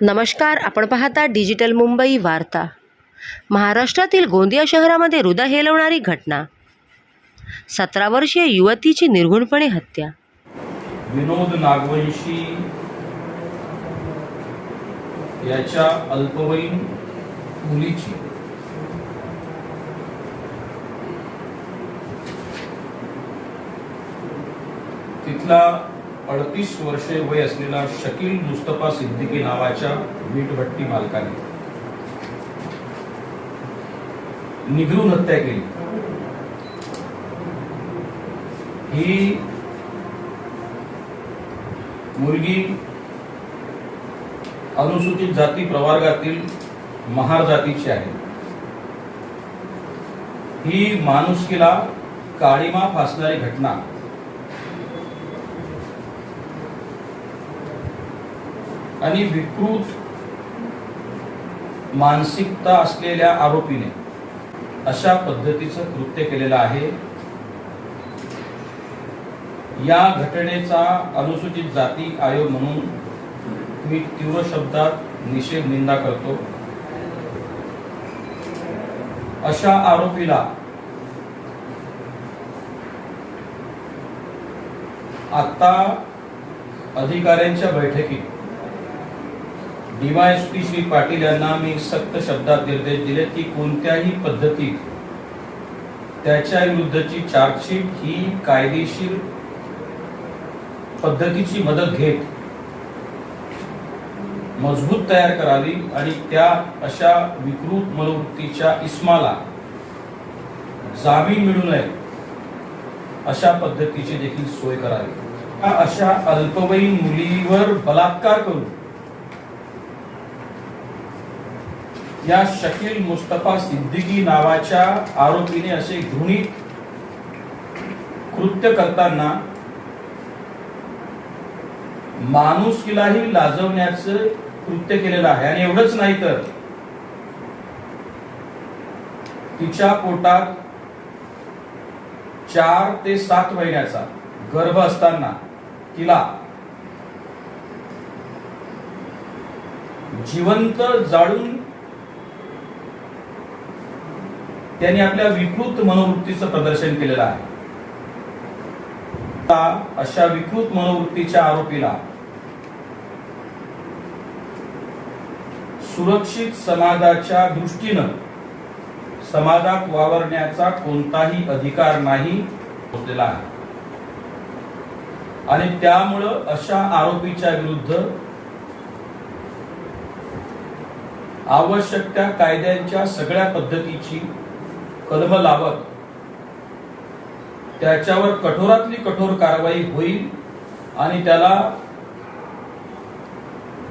नमस्कार आपण पाहता डिजिटल मुंबई वार्ता. महाराष्ट्रातील गोंदिया शहरामध्ये हृदय हेलवणारी घटना. सतरा वर्षीय युवतीची निर्घुणपणे हत्या. विनोद नागवंशी याच्या अल्पवयीन मुलीची. तिथला अडतीस वर्षे वय असलेला शकील मुस्तफा सिद्दीकी नावाच्या वीटभट्टी मालकाने. निगरून हत्या केली. ही मुलगी अनुसूचित जाती प्रवर्गातील महार जातीची आहे. ही माणुसकीला काळीमा फासणारी घटना आणि विकृत मानसिकता असलेल्या आरोपीने अशा पद्धतीचं कृत्य केलेलं आहे. या घटनेचा अनुसूचित जाती आयोग म्हणून मी तीव्र शब्दात निषेध निंदा करतो. अशा आरोपीला आता अधिकाऱ्यांच्या बैठकीत डीवायएसपी श्री पाटील यांना मी सक्त शब्दात निर्देश दिले की कोणत्याही पद्धतीत त्याच्या विरुद्धची चार्जशीट ही कायदेशीर पद्धतीची मदत घेत मजबूत तयार करावी आणि त्या अशा विकृत मनोवृत्तीच्या इस्माला जामीन मिळू नये अशा पद्धतीची देखील सोय करावी. अशा अल्पवयीन मुलीवर बलात्कार करून या शकील मुस्तफा सिद्दीकी नावाच्या आरोपीने असे घृणित कृत्य करताना माणुसकीलाही लाजवण्याचं कृत्य केलेलं आहे. आणि एवढंच नाही तर तिच्या पोटात चार ते सात महिन्याचा गर्भ असताना तिला जिवंत जाळून त्यांनी आपल्या विकृत मनोवृत्तीचं प्रदर्शन केलेलं आहे. अशा विकृत मनोवृत्तीच्या आरोपीला सुरक्षित समाजाच्या दृष्टीनं समाजात वावरण्याचा कोणताही अधिकार नाही आहे. आणि त्यामुळं अशा आरोपीच्या विरुद्ध आवश्यक त्या कायद्यांच्या सगळ्या पद्धतीची कलम लावत. त्याच्यावर कठोरातली कठोर कारवाई होईल आणि त्याला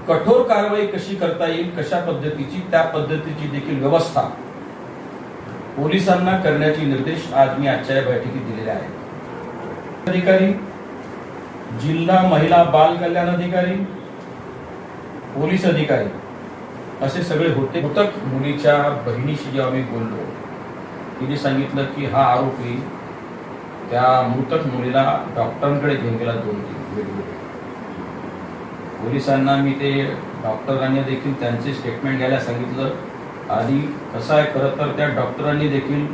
कठोर कारवाई कशी करता येईल कशा पद्धतीची त्या पद्धतीची देखील व्यवस्था पोलिसांना करण्याचे निर्देश आज मी आजच्या या बैठकीत दिलेले आहेत. अधिकारी जिल्हा महिला बाल कल्याण अधिकारी पोलीस अधिकारी असे सगळे होते. मृतक मुलीच्या बहिणीशी जेव्हा मी बोललो तिने सांगितलं की हा आरोपी त्या मृतक मुलीला डॉक्टरांकडे घेऊन गेला दोन तीन वेगवेगळे पोलिसांना मी ते डॉक्टरांनी देखील त्यांचे स्टेटमेंट घ्यायला सांगितलं. आणि कसं आहे खरं तर त्या डॉक्टरांनी देखील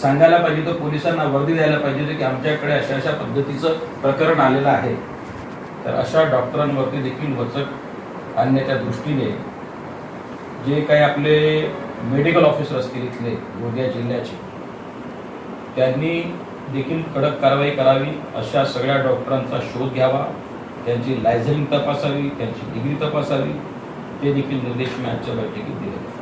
सांगायला पाहिजे होतं पोलिसांना वर्दी द्यायला पाहिजे होतं की आमच्याकडे अशा अशा पद्धतीचं प्रकरण आलेलं आहे. तर अशा डॉक्टरांवरती देखील वचक आणण्याच्या दृष्टीने जे काही आपले मेडिकल ऑफिसर असतील इथले गोंदिया जिल्ह्याचे त्यांनी देखील कडक कारवाई करावी अशा सगळ्या डॉक्टरांचा शोध घ्यावा त्यांची लायझनिंग तपासावी त्यांची डिग्री तपासावी ते देखील निर्देश मी आजच्या बैठकीत दिले